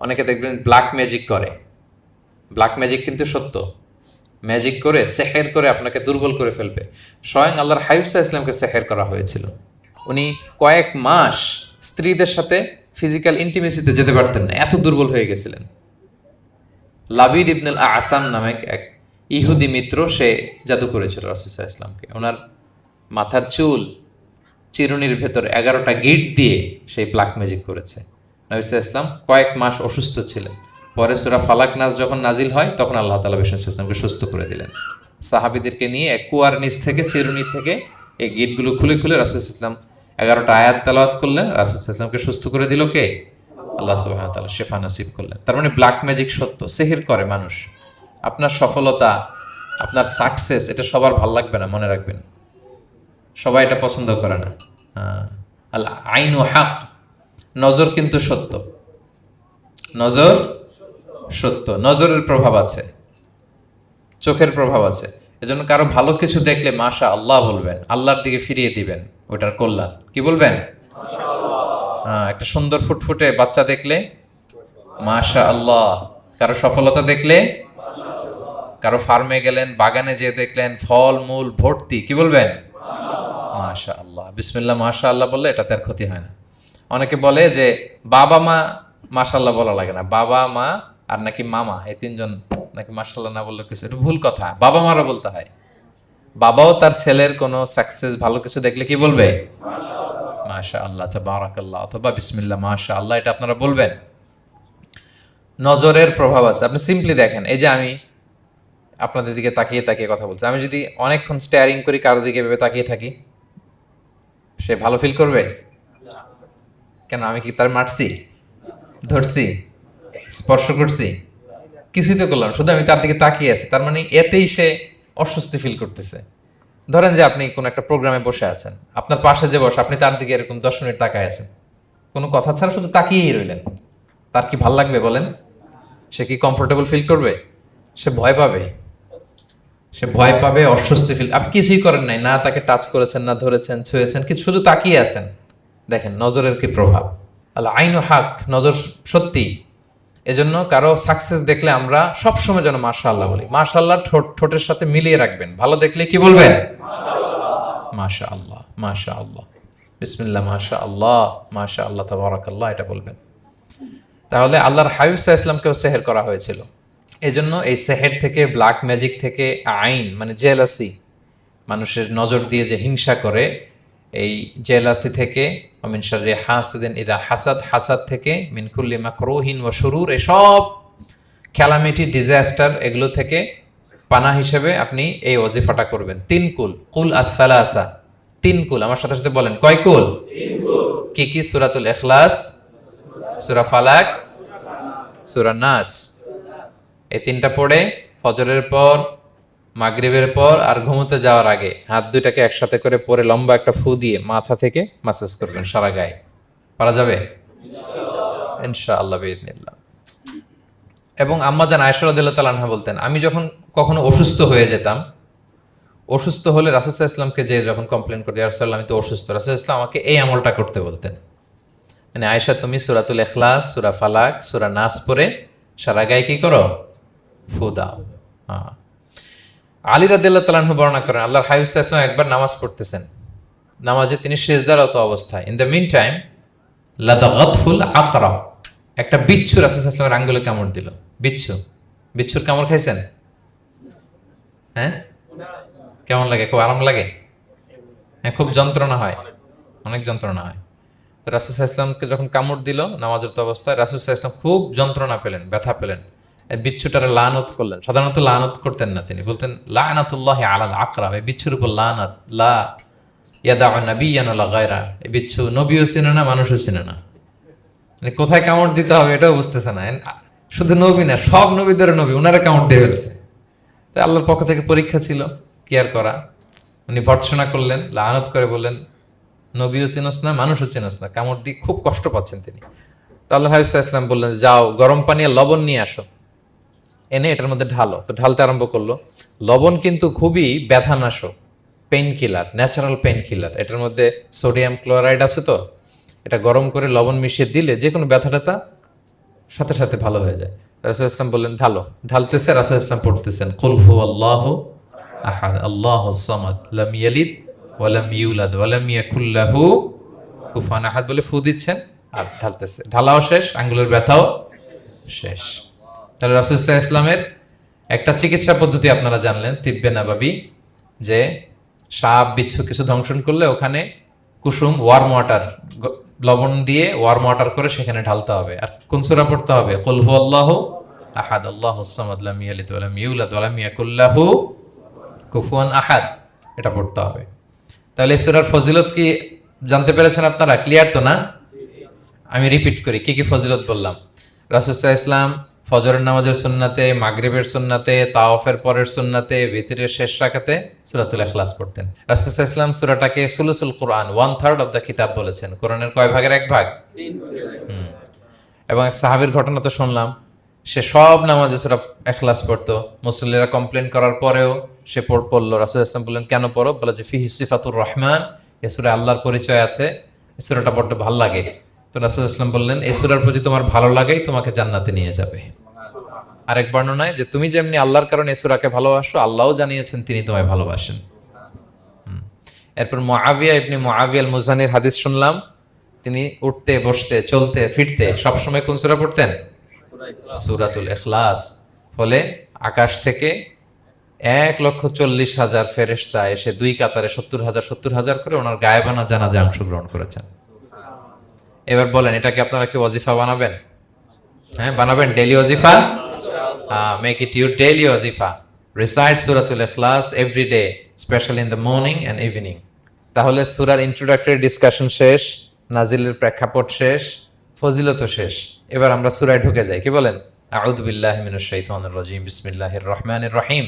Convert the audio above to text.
অনেকে দেখবেন black magic করে। ব্ল্যাক ম্যাজিক কিন্তু সত্য। ম্যাজিক করে সেহের করে আপনাকে দুর্বল করে ফেলবে। স্বয়ং আল্লাহর হাইফসা ইসলামকে সেহের করা হয়েছিল। উনি কয়েক মাস স্ত্রীদের সাথে ফিজিক্যাল ইন্টিমেসিতে যেতে পারতেন না, এত দুর্বল হয়ে গেছিলেন। লাবিদ ইবনুল আসাম নামে এক ইহুদি মিত্র, সে জাদু করেছিল রসুসা ইসলামকে ওনার মাথার চুল চিরুনির ভেতর এগারোটা গিট দিয়ে সেই ব্ল্যাক ম্যাজিক করেছে। নবিসা ইসলাম কয়েক মাস অসুস্থ ছিলেন। পরে সুরা ফালাক নাচ যখন নাজিল হয়, তখন আল্লাহ তালা বিষ্ণু ইসলামকে সুস্থ করে দিলেন। সাহাবিদেরকে নিয়ে কুয়ার নিচ থেকে চিরুনি থেকে এই গিটগুলো খুলে খুলে রাসুল ইসলাম এগারোটা আয়াত তালাওয়াত করলেন। রাসুল ইসলামকে সুস্থ করে দিল কে? আল্লাহ সুবাহ তালা শেফা নসিব করলেন। তার মানে ব্ল্যাক ম্যাজিক সত্য, সেহের করে মানুষ। আপনার সফলতা, আপনার সাকসেস এটা সবার ভালো লাগবে না, মনে রাখবেন। সবাই এটা পছন্দ করে না। হ্যাঁ। আল্লাহ আইন ও হাক নজর কিন্তু সত্য। নজর সত্য। নজরের প্রভাব আছে। চোখের প্রভাব আছে। এজন্য কারও ভালো কিছু দেখলে মাশা আল্লাহ বলবেন। আল্লাহর দিকে ফিরিয়ে দিবেন। ওটার কল্যাণ। কি বলবেন? হ্যাঁ একটা সুন্দর ফুটফুটে বাচ্চা দেখলে মাশা আল্লাহ কারও সফলতা দেখলে কারও ফার্মে গেলেন বাগানে যেয়ে দেখলেন ফল মূল ভর্তি। কি বলবেন? মাশা আল্লাহ বিসমিল্লাহ মাশা আল্লাহ বললে এটাতে আর ক্ষতি হয় না। অনেকে বলে যে বাবা মা মাশাল্লাহ বলা লাগে না। বাবা মা আর নাকি মামা এই তিনজন নাকি মাশাল্লাহ না বললে কিছু। এটা ভুল কথা। বাবা মারা বলতে হয়। বাবাও তার ছেলের কোনো সাকসেস ভালো কিছু দেখলে কি বলবে? মাশা আল্লাহ বারাকাল্লাহ অথবা বিসমিল্লা মাশা আল্লাহ এটা আপনারা বলবেন। নজরের প্রভাব আছে। আপনি সিম্পলি দেখেন এই যে আমি আপনাদের দিকে তাকিয়ে তাকিয়ে কথা বলছি। আমি যদি অনেকক্ষণ স্টেয়ারিং করি কারও দিকে ভেবে তাকিয়ে থাকি সে ভালো ফিল করবে? কেন আমি কি তার মারছি? ধরছি? স্পর্শ করছি? কিছুই তো করলাম শুধু আমি তার দিকে তাকিয়ে আছি। তার মানে এতেই সে অস্বস্তি ফিল করতেছে। ধরেন যে আপনি কোনো একটা প্রোগ্রামে বসে আছেন, আপনার পাশে যে বসে, আপনি তার দিকে এরকম দশ মিনিট তাকায় আছেন। কোনো কথা ছাড়া শুধু তাকিয়েই রইলেন। তার কি ভালো লাগবে বলেন? সে কি কমফোর্টেবল ফিল করবে? সে ভয় পাবে? সে ভয় পাবে, অস্বস্তি ফিল আপনি কিছুই করেন নাই, না তাকে টাচ করেছেন, না ধরেছেন, ছুঁয়েছেন কিছু শুধু তাকিয়ে আছেন? দেখেন, নজরের কি প্রভাব? আল্লাহ আইন হাক, নজর সত্যি। এজন্য কারও সাকসেস দেখলে আমরা সবসময় যেন মাশা আল্লাহ বলি। মাশা আল্লাহ ঠোঁট, ঠোঁটের সাথে মিলিয়ে রাখবেন। ভালো দেখলে কি বলবেন? মাশা আল্লাহ মাশা আল্লাহ বিসমিল্লাহ মাশা আল্লাহ মাশা আল্লাহ তাবারাকাল্লাহ, এটা বলবেন। তাহলে আল্লাহর হাবিবসা ইসলামকেও সেহের করা হয়েছিল। এজন্য এই সেহের থেকে ব্ল্যাক ম্যাজিক থেকে, আইন মানে জেলাসি মানুষের নজর দিয়ে যে হিংসা করে এই জেলাসি থেকে অমিন শারে হাসদিন ইদা হাসাদ হাসাদ থেকে মিনকুল্লি মাকরোহিন ও শুরুর এসব খেলামিটি ডিজাস্টার এগুলো থেকে পানা হিসেবে আপনি এই ওজিফাটা করবেন। তিন কুল কুল আসালা আসা তিন কুল, আমার সাথে সাথে বলেন, কয় কুল? কি কি? সুরাতুল এখলাস সুরা ফালাক, সুরা নাস। এই তিনটা পড়ে, ফজরের পর মাগরিবের পর আর ঘুমোতে যাওয়ার আগে হাত দুইটাকে একসাথে করে পরে লম্বা একটা ফু দিয়ে মাথা থেকে মাসাজ করবেন সারা গায়ে। পারা যাবে? ইনশাআল্লাহ। বেদিনিল্লাহ এবং আম্মা জান আয়সরাদিল্লাহ তালানহা বলতেন আমি যখন কখনো অসুস্থ হয়ে যেতাম অসুস্থ হলে রাসুসাহ ইসলামকে যে যখন কমপ্লেন করি রাসুল্লাহ আমি তো অসুস্থ। রাসুল ইসলাম আমাকে এই আমলটা করতে বলতেন। মানে আয়সা তুমি সুরাতুল এখলাস সুরা ফালাক সুরা নাস পরে সারা গায়ে কি করো? ফু দাও। হ্যাঁ। আলী রাদিল্লাহ তালাহু বর্ণনা করেন, আল্লাহর হাইফ একবার নামাজ পড়তেছেন। নামাজে তিনি শেষদারত অবস্থায় ইন দ্য মিন টাইম লাদাগতফুল আকরা একটা বিচ্ছু রাসুল ইসলামের আঙ্গুলে কামড় দিল। বিচ্ছু। বিচ্ছুর কামড় খাইছেন? হ্যাঁ? কেমন লাগে? খুব আরাম লাগে? হ্যাঁ খুব যন্ত্রণা হয়। অনেক যন্ত্রণা হয়। রাসুল ইসলামকে যখন কামড় দিল, নামাজের অবস্থায় রাসুল ইসলাম খুব যন্ত্রণা পেলেন, ব্যথা পেলেন। বিচ্ছুটারে লানত করলেন। সাধারণত লানত করতেন না তিনি। বলতেন, লানাতুল্লাহ আলাল আকরা এই বিচ্ছুর উপর লানাত। লা ইয়াদা নবী ইয়ানুল্লাহ গায়রা এই বিচ্ছু নবীও চিনে না, মানুষও চিনে না। মানে কোথায় কামড় দিতে হবে এটাও বুঝতেছে না। শুধু নবী না, সব নবীদের নবী ওনারা কামড় দিয়ে ফেলছে। তাই আল্লাহর পক্ষ থেকে পরীক্ষা ছিল কেয়ার করা। উনি ভর্সনা করলেন, লানত করে বললেন, নবীও চিনস না, মানুষও চিনস না, কামড় দিয়ে খুব কষ্ট পাচ্ছেন তিনি। তো আল্লাহ ইসলাম বললেন, যাও, গরম পানি লবণ নিয়ে আসো। এনে এটার মধ্যে ঢালো। তো ঢালতে আরম্ভ করল। লবণ কিন্তু খুবই ব্যথানাশক painkiller natural painkiller এটার মধ্যে সোডিয়াম ক্লোরাইড আছে তো, এটা গরম করে লবণ মিশিয়ে দিলে যে কোনো ব্যথা ট্যাথা সাথে সাথে ভালো হয়ে যায়। রাসুল ইসলাম বললেন, ঢালো। ঢালতেছে, রাসুল ইসলাম পড়তেছেন কুলহু আল্লাহ আহাদ, আল্লাহ সামাদ, লাম ইয়ালিদ ওয়ালাম ইউলাদ ওয়ালাম ইয়াকুল্লাহু কুফান আহাদ। বলে ফু দিচ্ছেন আর ঢালতেছে। ঢালাও শেষ, আঙ্গুলের ব্যথাও শেষ। তাহলে রাসুল ইসলামের একটা চিকিৎসা পদ্ধতি আপনারা জানলেন, তিব্বে নাবাবি, যে সাপ, বিচ্ছু কিছু ধ্বংসন করলে ওখানে কুসুম ওয়ার্ম ওয়াটার লবণ দিয়ে ওয়ার্ম ওয়াটার করে সেখানে ঢালতে হবে। আর কোন সূরা পড়তে হবে? কলহু আল্লাহ আহাদ, আল্লাহ সামাদ, লাম ইয়ালিদ ওয়া লাম ইউলাদ ওয়া ইয়াকুল্লাহু কুফুয়ান আহাদ। এটা পড়তে হবে। তাহলে সূরার ফজিলত কি জানতে পেরেছেন আপনারা? ক্লিয়ার তো না? আমি রিপিট করি, কি কি ফজিলত বললাম? রাসুসাহ ইসলাম ফজরের নামাজের সুন্নাতে মাগরিবের সুন্নাতে তাওফের পরের সুন্নাতে ভিতরের শেষ রাখাতে সুরাতুল ইখলাস পড়তেন। রাসুসাহ ইসলাম সুরাটাকে সুলুসুল কোরআন ওয়ান থার্ড অফ দ্য কিতাব বলেছেন। কোরআনের কয় ভাগের এক ভাগ। এবং এক সাহাবীর ঘটনা তো শুনলাম সে সব নামাজে সুরা এখলাস পড়তো। মুসল্লিরা কমপ্লেন করার পরেও সে পড় পড়ল। রাসুল ইসলাম বললেন কেন পড়ো? বলে যে ফিহি সিফাতুর রহমান। এ সুরা আল্লাহর পরিচয় আছে। এই সুরাটা বড্ড ভালো লাগে। তো বললেন, এই সুরার প্রতি তোমার ভালো লাগেই তোমাকে জান্নাতে নিয়ে যাবে। আরেক বর্ণনায় যে তুমি যেমনি আল্লাহর কারণে সুরাকে ভালোবাসো, আল্লাহও জানিয়েছেন তিনি তোমায় ভালোবাসেন। এরপর মহাবিয়া ইবনি মহাবিয়াল মুজানির হাদিস শুনলাম, তিনি উঠতে, বসতে, চলতে, ফিরতে, সবসময় কোন সুরা পড়তেন? সুরাতুল এখলাস ফলে আকাশ থেকে এক লক্ষ চল্লিশ হাজার ফেরেস্তা এসে দুই কাতারে সত্তর হাজার সত্তর হাজার করে ওনার গায়েবানা জানাজা অংশগ্রহণ করেছেন। এবার বলেন এটাকে আপনারা কি ওয়াজিফা বানাবেন? হ্যাঁ বানাবেন ডেলি ওয়াজিফা? মেক ইট ইউর ডেলি ওয়াজিফা। রিসাইড সুরাতুল এখলাস every day special in the morning and evening তাহলে সুরার ইন্ট্রোডাক্টরি ডিসকাশন শেষ, নাজিলের প্রেক্ষাপট শেষ ফজিলত শেষ। এবার আমরা সুরায় ঢুকে যাই, কি বলেন? আউদ বিল্লাহ মিনাশ শাইতানির রাজিম, বিসমিল্লাহির রহমানির রহিম।